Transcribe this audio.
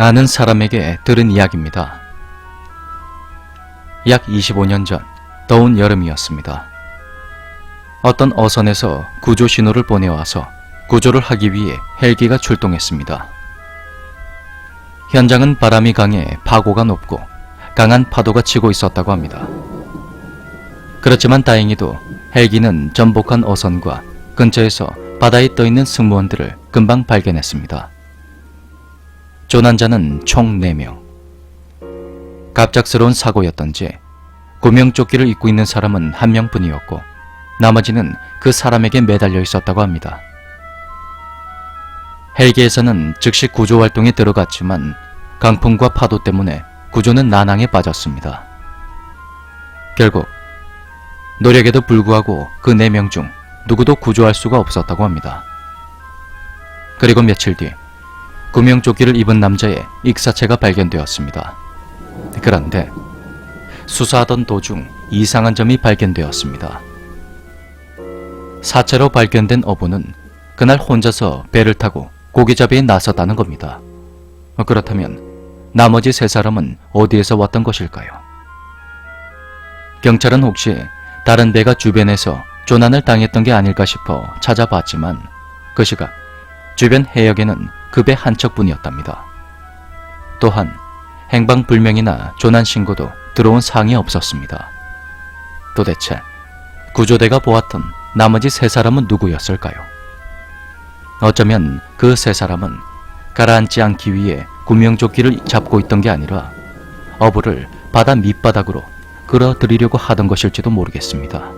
아는 사람에게 들은 이야기입니다. 약 25년 전 더운 여름이었습니다. 어떤 어선에서 구조 신호를 보내와서 구조를 하기 위해 헬기가 출동했습니다. 현장은 바람이 강해 파고가 높고 강한 파도가 치고 있었다고 합니다. 그렇지만 다행히도 헬기는 전복한 어선과 근처에서 바다에 떠 있는 승무원들을 금방 발견했습니다. 조난자는 총 4명. 갑작스러운 사고였던지 구명조끼를 입고 있는 사람은 한 명뿐이었고 나머지는 그 사람에게 매달려 있었다고 합니다. 헬기에서는 즉시 구조 활동에 들어갔지만 강풍과 파도 때문에 구조는 난항에 빠졌습니다. 결국 노력에도 불구하고 그 4명 중 누구도 구조할 수가 없었다고 합니다. 그리고 며칠 뒤 구명조끼를 입은 남자의 익사체가 발견되었습니다. 그런데 수사하던 도중 이상한 점이 발견되었습니다. 사체로 발견된 어부는 그날 혼자서 배를 타고 고기잡이에 나섰다는 겁니다. 그렇다면 나머지 세 사람은 어디에서 왔던 것일까요? 경찰은 혹시 다른 배가 주변에서 조난을 당했던 게 아닐까 싶어 찾아봤지만 그 시각 주변 해역에는 그 배 한 척뿐이었답니다. 또한 행방불명이나 조난 신고도 들어온 사항이 없었습니다. 도대체 구조대가 보았던 나머지 세 사람은 누구였을까요? 어쩌면 그 세 사람은 가라앉지 않기 위해 구명조끼를 잡고 있던 게 아니라 어부를 바다 밑바닥으로 끌어들이려고 하던 것일지도 모르겠습니다.